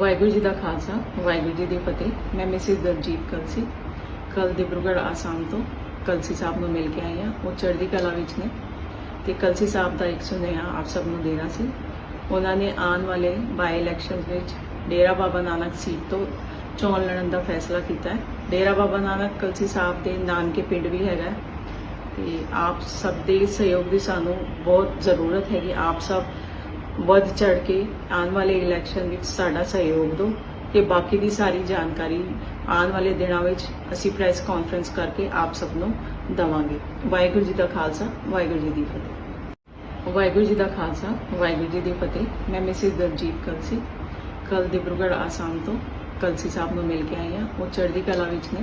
ਵਾਹਿਗੁਰੂ ਜੀ ਦਾ ਖਾਲਸਾ, ਵਾਹਿਗੁਰੂ ਜੀ ਦੀ ਫਤਿਹ। ਮੈਂ ਮਿਸਿਸ ਦਲਜੀਤ ਕਲਸੀ ਕੱਲ ਦਿਬਰੂਗੜ੍ਹ ਆਸਾਮ ਤੋਂ ਕਲਸੀ ਸਾਹਿਬ ਨੂੰ ਮਿਲ ਕੇ ਆਈ ਹਾਂ। ਉਹ ਚੜ੍ਹਦੀ ਕਲਾ ਵਿੱਚ ਨੇ। ਤੇ ਕਲਸੀ ਸਾਹਿਬ ਦਾ ਇੱਕ ਸੁਨੇਹਾ ਆਪ ਸਭ ਨੂੰ ਦੇਣਾ ਸੀ। ਉਹਨਾਂ ਨੇ ਆਉਣ ਵਾਲੇ ਬਾਈ ਇਲੈਕਸ਼ਨ ਵਿੱਚ ਡੇਰਾ ਬਾਬਾ ਨਾਨਕ ਸੀਟ ਤੋਂ ਚੋਣ ਲੜਨ ਦਾ ਫੈਸਲਾ ਕੀਤਾ ਹੈ। ਡੇਰਾ ਬਾਬਾ ਨਾਨਕ ਕਲਸੀ ਸਾਹਿਬ ਦੇ ਨਾਨਕੇ ਪਿੰਡ ਵੀ ਹੈਗਾ ਹੈ। ਤੇ ਆਪ ਸਭ ਦੇ ਸਹਿਯੋਗ ਦੀ ਸਾਨੂੰ ਬਹੁਤ ਜ਼ਰੂਰਤ ਹੈਗੀ। ਆਪ ਸਭ ਵੱਧ ਚੜ ਕੇ ਆਉਣ ਵਾਲੇ ਇਲੈਕਸ਼ਨ ਵਿੱਚ ਸਾਡਾ ਸਹਿਯੋਗ ਦਿਓ ਤੇ ਬਾਕੀ ਦੀ ਸਾਰੀ ਜਾਣਕਾਰੀ ਆਉਣ ਵਾਲੇ ਦਿਨਾਂ ਵਿੱਚ ਅਸੀਂ ਪ੍ਰੈਸ ਕਾਨਫਰੰਸ ਕਰਕੇ ਆਪ ਸਭ ਨੂੰ ਦਵਾਂਗੇ। ਵਾਹਿਗੁਰੂ ਜੀ ਦਾ ਖਾਲਸਾ, ਵਾਹਿਗੁਰੂ ਜੀ ਦੀ ਫਤਿਹ। ਵਾਹਿਗੁਰੂ ਜੀ ਦਾ ਖਾਲਸਾ, ਵਾਹਿਗੁਰੂ ਜੀ ਦੀ ਫਤਿਹ। ਮੈਂ ਮਿਸਿਸ ਦਲਜੀਤ ਕਲਸੀ। ਕੱਲ ਦਿਬਰੂਗੜ੍ਹ ਆਸਾਮ ਤੋਂ ਕਲਸੀ ਸਾਹਿਬ ਨੂੰ ਮਿਲ ਕੇ ਆਈ ਹਾਂ। ਉਹ ਚੜ੍ਹਦੀ ਕਲਾ ਵਿੱਚ ਨੇ।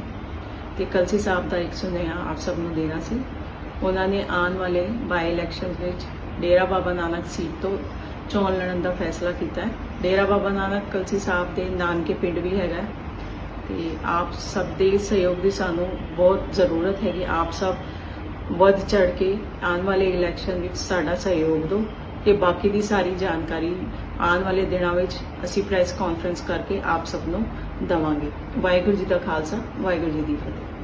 ਤੇ ਕਲਸੀ ਸਾਹਿਬ ਦਾ ਇੱਕ ਸੁਨੇਹਾ ਆਪ ਸਭ ਨੂੰ ਦੇਣਾ ਸੀ। ਉਹਨਾਂ ਨੇ ਆਉਣ ਵਾਲੇ ਬਾਈ ਇਲੈਕਸ਼ਨ ਵਿੱਚ ਡੇਰਾ ਬਾਬਾ ਨਾਨਕ ਸੀਟ ਤੋਂ ਚੋਣ ਲੜਨ ਦਾ ਫੈਸਲਾ ਕੀਤਾ ਹੈ। ਡੇਰਾ ਬਾਬਾ ਨਾਨਕ ਕਲਸੀ ਸਾਹਿਬ ਦੇ ਨਾਨਕੇ ਪਿੰਡ ਵੀ ਹੈਗਾ ਹੈ ਤੇ ਆਪ ਸਭ ਦੇ ਸਹਿਯੋਗ ਦੀ ਸਾਨੂੰ ਬਹੁਤ ਜ਼ਰੂਰਤ ਹੈਗੀ। ਆਪ ਸਭ ਵੱਧ ਚੜ ਕੇ ਆਉਣ ਵਾਲੇ ਇਲੈਕਸ਼ਨ ਵਿੱਚ ਸਾਡਾ ਸਹਿਯੋਗ ਦਿਓ ਤੇ ਬਾਕੀ ਦੀ ਸਾਰੀ ਜਾਣਕਾਰੀ ਆਉਣ ਵਾਲੇ ਦਿਨਾਂ ਵਿੱਚ ਅਸੀਂ ਪ੍ਰੈਸ ਕਾਨਫਰੰਸ ਕਰਕੇ ਆਪ ਸਭ ਨੂੰ ਦਵਾਂਗੇ। ਵਾਹਿਗੁਰੂ ਜੀ ਦਾ ਖਾਲਸਾ, ਵਾਹਿਗੁਰੂ ਜੀ ਦੀ ਫਤਿਹ।